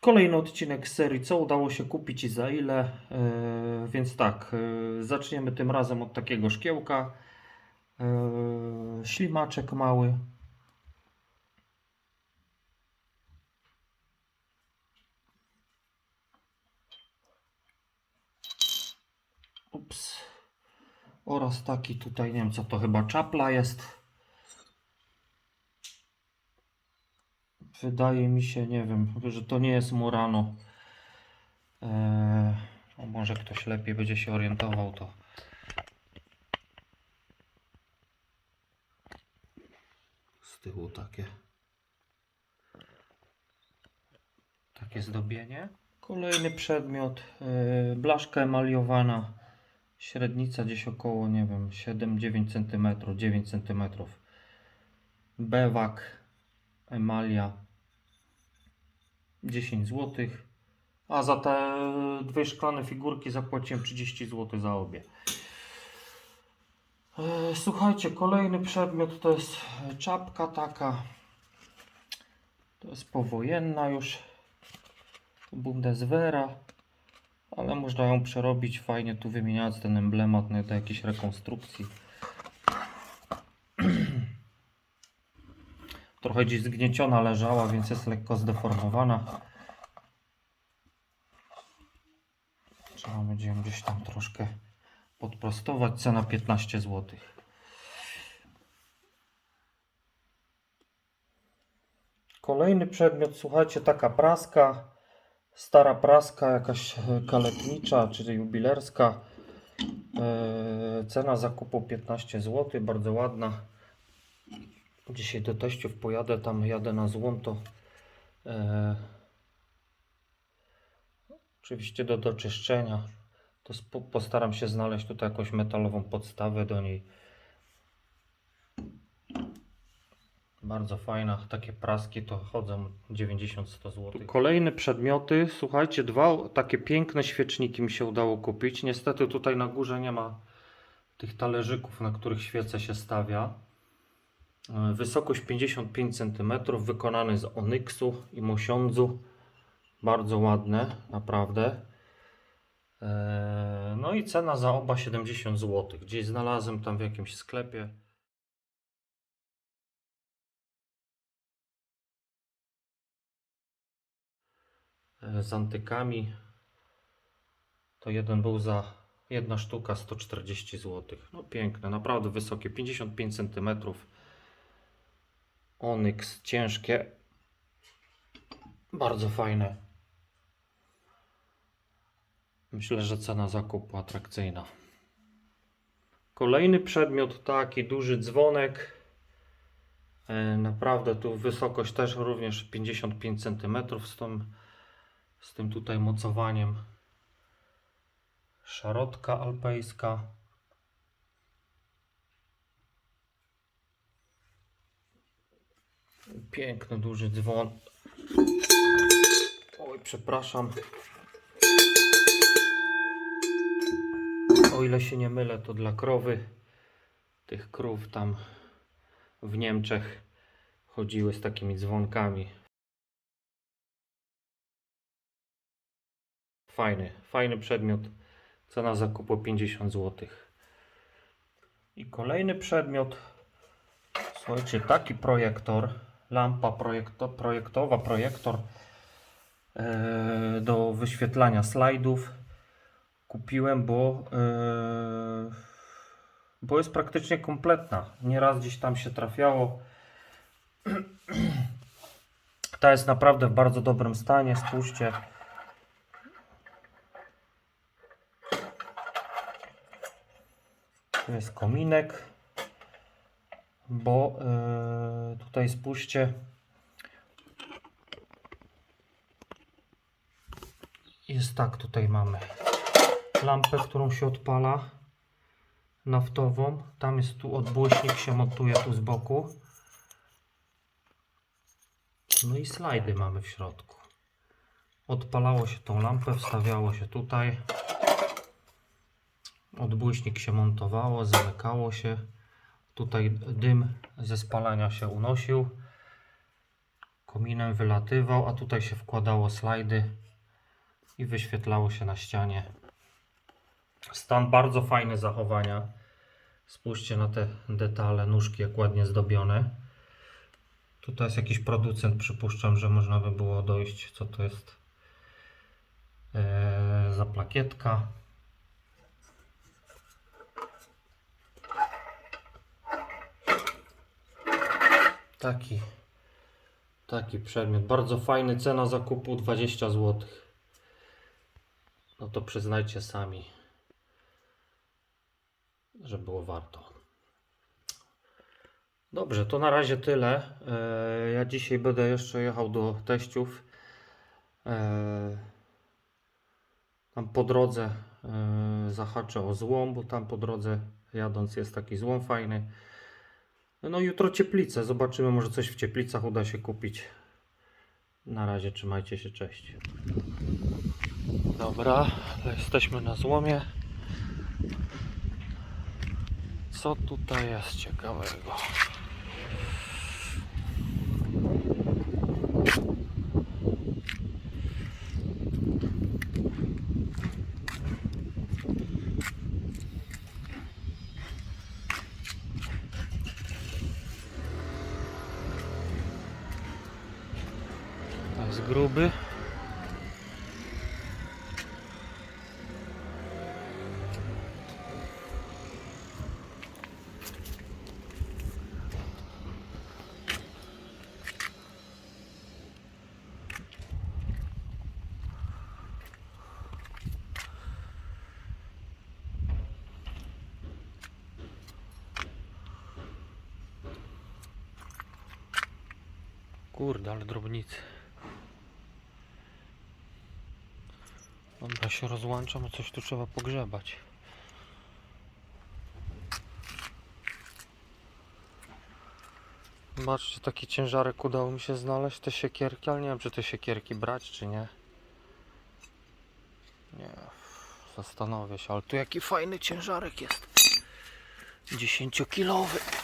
Kolejny odcinek serii, co udało się kupić i za ile. E, więc tak, e, zaczniemy tym razem od takiego szkiełka. E, ślimaczek mały. Ups. Oraz taki tutaj, nie wiem co to chyba czapla jest. Wydaje mi się, nie wiem, że to nie jest Murano. Eee, może ktoś lepiej będzie się orientował, to z tyłu takie takie zdobienie. Kolejny przedmiot, eee, blaszka emaliowana, średnica gdzieś około, nie wiem, 7-9 cm, 9 cm. Bewak emalia 10 zł. A za te dwie szklane figurki zapłaciłem 30 zł za obie. E, Słuchajcie, kolejny przedmiot to jest czapka taka. To jest powojenna już. Bundeswehra. Ale można ją przerobić fajnie tu wymieniać ten emblemat no, do jakiejś rekonstrukcji. Trochę gdzieś zgnieciona leżała, więc jest lekko zdeformowana. Trzeba będzie ją gdzieś tam troszkę podprostować. Cena 15 zł. Kolejny przedmiot, słuchajcie, taka praska. Stara praska, jakaś e, kaletnicza, czy jubilerska. E, Cena zakupu 15 zł, bardzo ładna. Dzisiaj do teściów pojadę, tam jadę na złom, to e, oczywiście do doczyszczenia. To postaram się znaleźć tutaj jakąś metalową podstawę do niej. Bardzo fajna, takie praski to chodzą 90-100 zł. Kolejne przedmioty, słuchajcie, dwa takie piękne świeczniki mi się udało kupić. Niestety tutaj na górze nie ma tych talerzyków, na których świece się stawia. E, Wysokość 55 cm, wykonany z onyksu i mosiądzu. Bardzo ładne, naprawdę. E, No i cena za oba 70 zł. Gdzieś znalazłem tam w jakimś sklepie. E, Z antykami. To jeden był za jedna sztuka 140 zł. No piękne, naprawdę wysokie, 55 cm. Onyx ciężkie. Bardzo fajne. Myślę, że cena zakupu atrakcyjna. Kolejny przedmiot, taki duży dzwonek. E, Naprawdę tu wysokość też również 55 cm z tym, z tym tutaj mocowaniem. Szarotka alpejska. Piękny, duży dzwon. Oj, przepraszam. O ile się nie mylę, to dla krowy. Tych krów tam w Niemczech chodziły z takimi dzwonkami. Fajny, fajny przedmiot. Cena zakupu 50 zł. I kolejny przedmiot. Słuchajcie, taki projektor, lampa projekto, projektowa, projektor e, do wyświetlania slajdów. Kupiłem, bo, e, bo jest praktycznie kompletna. Nieraz gdzieś tam się trafiało. Ta jest naprawdę w bardzo dobrym stanie. Spójrzcie. Tu jest kominek, bo yy, tutaj spójrzcie. Jest tak, tutaj mamy lampę, którą się odpala naftową. Tam jest tu odbłyśnik, się montuje tu z boku. No i slajdy mamy w środku. Odpalało się tą lampę, wstawiało się tutaj. Odbłyśnik się montowało, zamykało się. Tutaj dym ze spalania się unosił. kominem wylatywał, a tutaj się wkładało slajdy i wyświetlało się na ścianie. Stan bardzo fajny zachowania. Spójrzcie na te detale, nóżki jak ładnie zdobione. Tutaj jest jakiś producent, przypuszczam, że można by było dojść, co to jest eee, za plakietka. Taki, taki przedmiot. Bardzo fajny, cena zakupu 20 zł. No to przyznajcie sami, że było warto. Dobrze, to na razie tyle. E, Ja dzisiaj będę jeszcze jechał do teściów. E, Tam po drodze e, zahaczę o złom, bo tam po drodze jadąc jest taki złom fajny. No jutro cieplice. Zobaczymy, może coś w cieplicach uda się kupić. Na razie trzymajcie się, cześć. Dobra, jesteśmy na złomie. Co tutaj jest ciekawego? Gruby. Kurde, ale drobnicy. Dobra, się rozłączam, coś tu trzeba pogrzebać. Zobaczcie, taki ciężarek udało mi się znaleźć, te siekierki, ale nie wiem, czy te siekierki brać, czy nie. Nie, zastanowię się, ale tu jaki fajny ciężarek jest. 10-kilowy.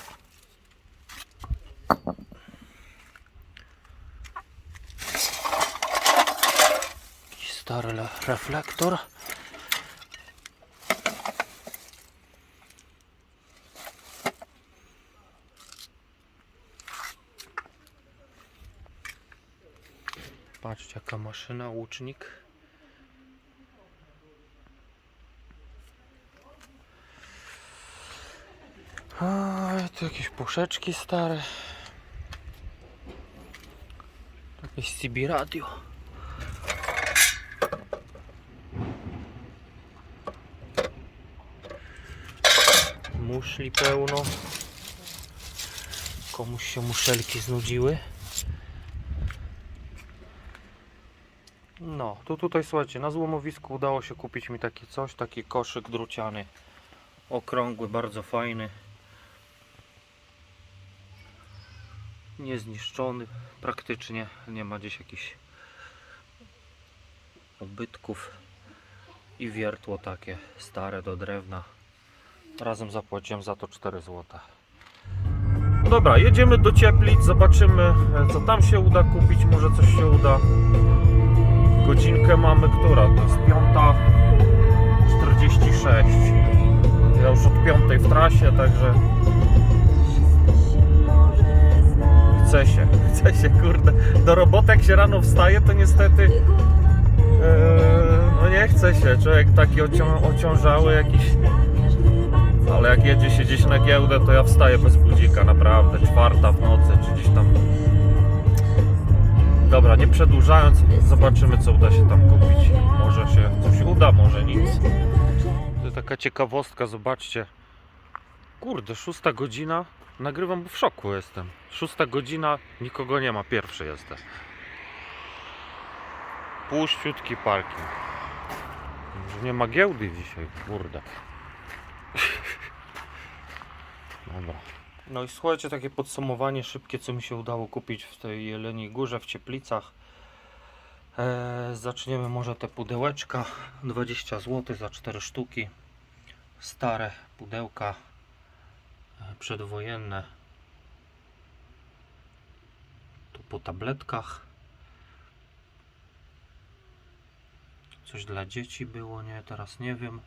Jakiś stary le- reflektor. Patrzcie jaka maszyna, łucznik. A, tu jakieś puszeczki stare. Jakieś CB radio. Muszli pełno. Komuś się muszelki znudziły. No, to tutaj słuchajcie, na złomowisku udało się kupić mi taki coś, taki koszyk druciany. Okrągły, bardzo fajny. Niezniszczony praktycznie, nie ma gdzieś jakichś obytków i wiertło takie stare do drewna. Razem zapłaciłem za to 4 zł. No dobra, jedziemy do Cieplic, zobaczymy co tam się uda kupić, może coś się uda. Godzinkę mamy, która? To jest 5.46. Ja już od 5 w trasie, także chce się, chce się, kurde. Do roboty jak się rano wstaje, to niestety e, no nie chce się. Człowiek taki ocią ociążały jakiś ale jak jedzie się gdzieś na giełdę, to ja wstaję bez budzika, naprawdę. Czwarta w nocy, czy gdzieś tam. Dobra, nie przedłużając, zobaczymy co uda się tam kupić. Może się coś uda, może nic. To taka ciekawostka, zobaczcie. Kurde, szósta godzina. Nagrywam, bo w szoku jestem. Szósta godzina, nikogo nie ma, pierwszy jestem. Puściutki parking. Nie ma giełdy dzisiaj, kurde. Dobra. No i słuchajcie, takie podsumowanie szybkie, co mi się udało kupić w tej Jeleniej Górze, w Cieplicach. Eee, zaczniemy może te pudełeczka. 20 zł za 4 sztuki. Stare pudełka e, przedwojenne. Tu po tabletkach. Coś dla dzieci było, nie? Teraz nie wiem.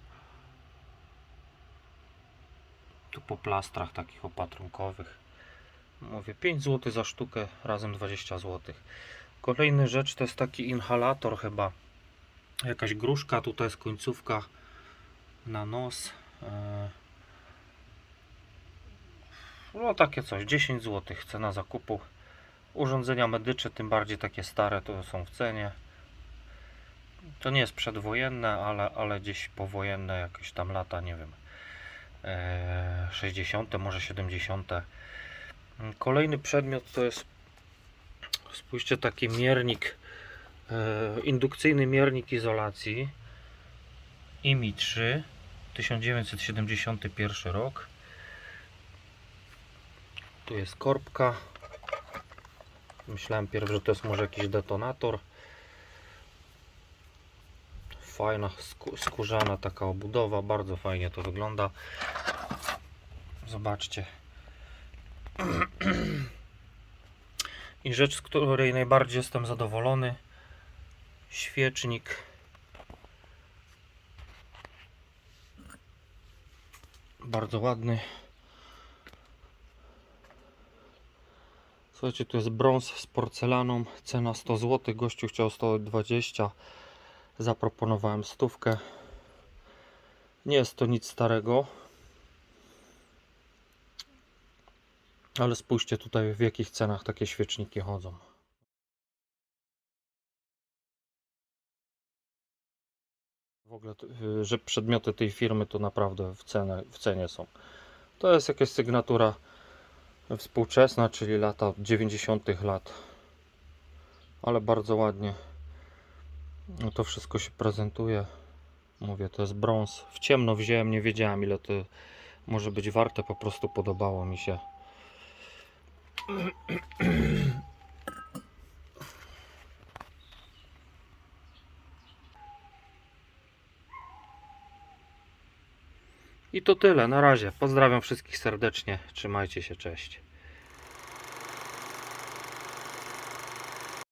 Tu po plastrach takich opatrunkowych. Mówię 5 zł za sztukę, razem 20 zł. Kolejna rzecz to jest taki inhalator chyba. Jakaś gruszka, tutaj jest końcówka na nos. E, No takie coś, 10 zł cena zakupu. Urządzenia medyczne, tym bardziej takie stare, to są w cenie. To nie jest przedwojenne, ale, ale gdzieś powojenne, jakieś tam lata, nie wiem, 60., może 70. Kolejny przedmiot to jest, spójrzcie, taki miernik, e, indukcyjny miernik izolacji IMI 3, 1971 rok. Tu jest korbka. Myślałem pierw, że to jest może jakiś detonator. Fajna, skó- skórzana taka obudowa, bardzo fajnie to wygląda. Zobaczcie. I rzecz, z której najbardziej jestem zadowolony. Świecznik. Bardzo ładny. Słuchajcie, tu jest brąz z porcelaną. Cena 100 zł. Gościu chciał 120. Zaproponowałem stówkę. Nie jest to nic starego. Ale spójrzcie tutaj w jakich cenach takie świeczniki chodzą. W ogóle, y, że przedmioty tej firmy to naprawdę w, cenę, w cenie są. To jest jakaś sygnatura współczesna, czyli lata 90. lat. Ale bardzo ładnie no to wszystko się prezentuje. Mówię, to jest brąz. W ciemno wziąłem, nie wiedziałem ile to może być warte, po prostu podobało mi się. I to tyle, na razie. Pozdrawiam wszystkich serdecznie. Trzymajcie się, cześć.